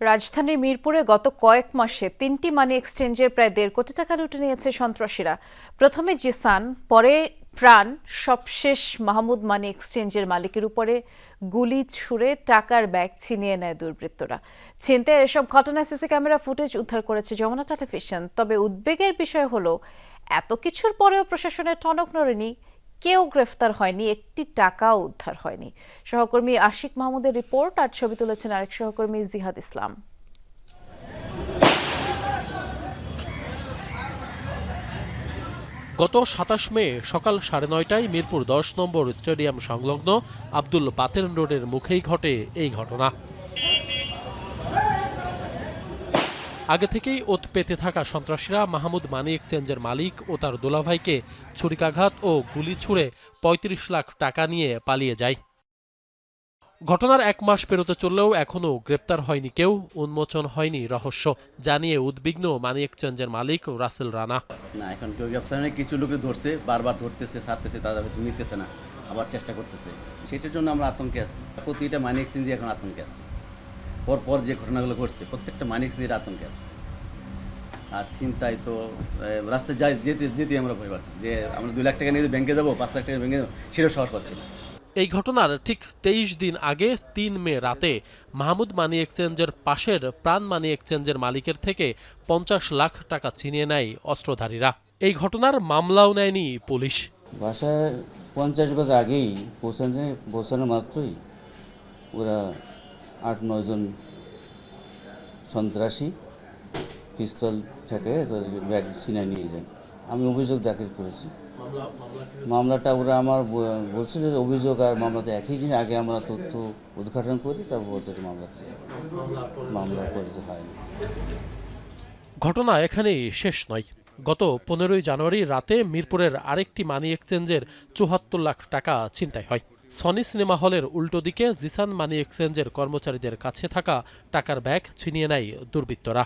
রাজধানীর মিরপুরে গত কয়েক মাসে তিনটি মানি এক্সচেঞ্জের প্রায় দেড় কোটি টাকা লুটে নিয়েছে সন্ত্রাসীরা। প্রথমে জিসান, পরে প্রাণ, সবশেষ মাহমুদ মানি এক্সচেঞ্জের মালিকের উপরে গুলি ছুড়ে টাকার ব্যাগ ছিনিয়ে নেয় দুর্বৃত্তরা। ছিনতাইয়ের এসব ঘটনায় সিসি ক্যামেরা ফুটেজ উদ্ধার করেছে যমুনা টেলিভিশন। তবে উদ্বেগের বিষয় হলো, এত কিছুর পরেও প্রশাসনের টনক নড়েনি কেউ গ্রেফতার হয়নি, একটি টাকাও উদ্ধার হয়নি। সহকর্মী আশিক মাহমুদের রিপোর্ট, আর ছবি তুলেছেন আরেক সহকর্মী জিহাদ ইসলাম। গত সাতাশ মে সকাল সাড়ে নয়টায় মিরপুর দশ নম্বর স্টেডিয়াম সংলগ্ন আব্দুল বাতেন রোডের মুখেই ঘটে এই ঘটনা। আগে থেকেই ওত পেতে থাকা সন্ত্রাসীরা মাহমুদ মানি এক্সচেঞ্জের মালিক ও তার দোলাভাইকে ছুরিকাঘাত ও গুলি ছুড়ে পঁয়ত্রিশ লাখ টাকা নিয়ে পালিয়ে যায়। ঘটনার এক মাস পেরোতে চললেও এখনও গ্রেপ্তার হয়নি কেউ, উন্মোচন হয়নি রহস্য, জানিয়ে উদ্বিগ্ন মানি এক্সচেঞ্জের মালিক রাসেল রানা। না, এখন কেউ গ্রেপ্তার নেই কিছু লোকে ধরছে, বারবার ধরতেছে, ছাড়তেছে, তারা হয়তো নিতেছে না, আবার চেষ্টা করতেছে। সেটার জন্য আমরা আতঙ্কে আছি। প্রতিটা মানি এক্সচেঞ্জে এখন আতঙ্কে আছে। পর পর যে ঘটনাগুলো ঘটছে প্রত্যেকটা মানি এক্সচেঞ্জের আতঙ্কে আছে। আর চিন্তায় তো রাস্তায় যাই যেতে যেতে আমরা ভয় পাচ্ছি যে আমরা দুই লাখ টাকা নিয়ে ব্যাংকে যাব পাঁচ লাখ টাকা ব্যাংকে যাব সেটাও সাহস পাচ্ছি না। এই ঘটনার ঠিক তেইশ দিন আগে তিন মে রাতে মাহমুদ মানি এক্সচেঞ্জের পাশের প্রাণ মানি এক্সচেঞ্জের মালিকের থেকে পঞ্চাশ লাখ টাকা ছিনিয়ে নেয় অস্ত্রধারীরা। এই ঘটনার মামলাও নেয়নি পুলিশ। বাসায় পঞ্চাশ গজ আগেই পৌঁছানো পৌঁছানো মাত্রই ওরা আট নয়জন সন্ত্রাসী পিস্তল থেকে ব্যাগ ছিনায় নিয়ে যায়। আমি অভিযোগ দাখিল করেছি। মামলাটা ওরা আমার বলছিল যে অভিযোগ আর মামলাতে একই জিনিস আগে আমরা তথ্য উদ্ঘাটন করি তারপর ওদের মামলাতে মামলা করতে হয়নি। ঘটনা এখানেই শেষ নয়। গত পনেরোই জানুয়ারি রাতে মিরপুরের আরেকটি মানি এক্সচেঞ্জের চুয়াত্তর লাখ টাকা ছিনতাই হয়। সনি সিনেমা হলের উল্টো দিকে জিসান মানি এক্সচেঞ্জের কর্মচারীদের কাছে থাকা টাকার ব্যাগ ছিনিয়ে নেয় দুর্বৃত্তরা।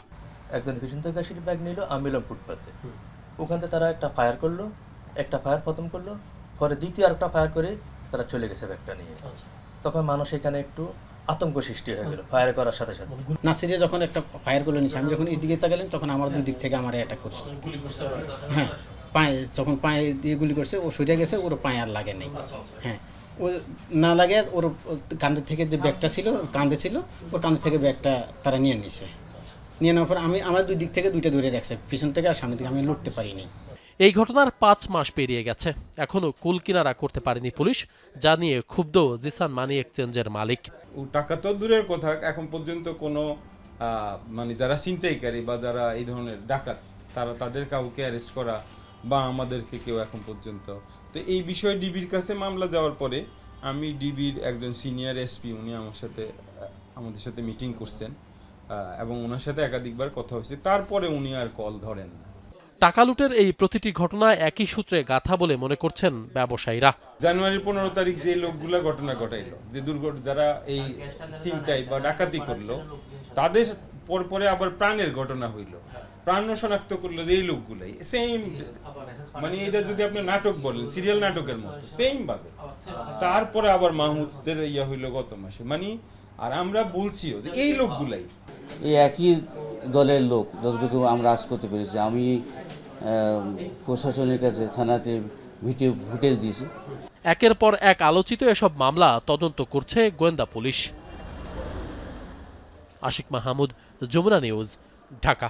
একজন থেকে আসি ব্যাগ নিল আমি এলাম ফুটপাতে। ওখান থেকে তারা একটা ফায়ার করল একটা ফায়ার খতম করল পরে দ্বিতীয় আরেকটা ফায়ার করে তারা চলে গেছে ব্যাগটা নিয়ে। তখন মানুষ এখানে একটু আতঙ্ক সৃষ্টি হয়ে গেল ফায়ার করার সাথে সাথে। নাসিরে যখন একটা ফায়ার করল নিচে আমি যখন এদিকে তাকালাম তখন আমার দুই দিক থেকে আমার অ্যাটাক করছে। হ্যাঁ পায়ে যখন পায়ে দিয়ে গুলি করছে ও সরে গেছে ওর পায়ে আর লাগে নেই। হ্যাঁ ও না লাগে ওর কান্দের থেকে যে ব্যাগটা ছিল ওর কান্দে ছিল ওর কান্দের থেকে ব্যাগটা তারা নিয়ে নিছে। নিয়ে নেওয়ার পর আমি আমার দুই দিক থেকে দুইটা ধরে রাখছে পিছন থেকে আর সামনে থেকে আমি লড়তে পারিনি। এই ঘটনার পাঁচ মাস পেরিয়ে গেছে। এখনও কুল কিনারা করতে পারেনি পুলিশ যা নিয়ে ক্ষুব্ধ জিসান মানি এক্সচেঞ্জের মালিক। ও টাকা তো দূরের কথা এখন পর্যন্ত কোনো মানে যারা ছিনতাইকারী বা যারা এই ধরনের ডাকাত তারা তাদের কাউকে অ্যারেস্ট করা বা আমাদেরকে কেউ এখন পর্যন্ত তো এই বিষয়ে ডিবির কাছে মামলা যাওয়ার পরে আমি ডিবির একজন সিনিয়র এসপি উনি আমার সাথে আমাদের সাথে মিটিং করছেন এবং ওনার সাথে একাধিকবার কথা হয়েছে। তারপরে উনি আর কল ধরেন না। টাকা লুটের এই প্রতিটি ঘটনা একই সূত্রে গাথা বলে মনে করছেন ব্যবসায়ীরা। জানুয়ারির পনেরো তারিখ যে লোকগুলা ঘটনা ঘটাইলো যে দুর্ঘট যারা এই চিন্তায় বা ডাকাতি করল তাদের পর পরে আবার প্রাণের ঘটনা হইল। প্রাণ শনাক্ত করল যে এই লোকগুলাই। সেম মানে এটা যদি আপনি নাটক বলেন সিরিয়াল নাটকের মতো সেম ভাবে। তারপরে আবার মাহমুদদের ইয়া হইল গত মাসে। মানে আর আমরা বলছিও যে এই লোকগুলাই। এই একই দলের লোক যতটুকু আমরা আজ করতে পেরেছি। আমি প্রশাসনের কাছে থানাতে ভিডিও ফুটেজ দিয়েছি। একের পর এক আলোচিত এসব মামলা তদন্ত করছে গোয়েন্দা পুলিশ। আশিক মাহমুদ যমুনা নিউজ ঢাকা।